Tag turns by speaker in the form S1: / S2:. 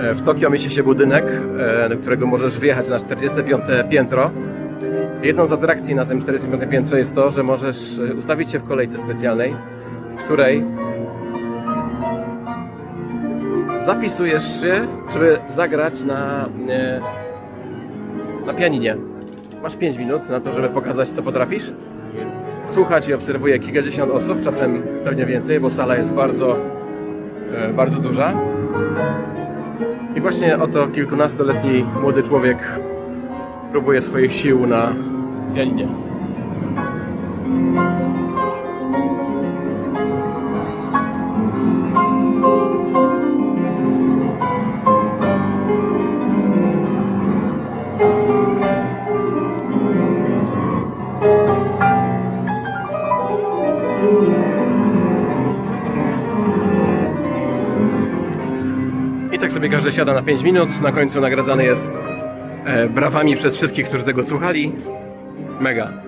S1: E, W Tokio mieści się budynek, e, do którego możesz wjechać na 45 piętro. Jedną z atrakcji na tym 45 piętrze jest to, że możesz e, ustawić się w kolejce specjalnej, w której zapisujesz się, żeby zagrać na, na pianinie. Masz 5 minut na to, żeby pokazać, co potrafisz. Słuchać i obserwuje kilkadziesiąt osób, czasem pewnie więcej, bo sala jest bardzo, bardzo duża. I właśnie oto kilkunastoletni młody człowiek próbuje swoich sił na pianinie. I tak sobie każdy siada na 5 minut. Na końcu nagradzany jest e, brawami przez wszystkich, którzy tego słuchali. Mega.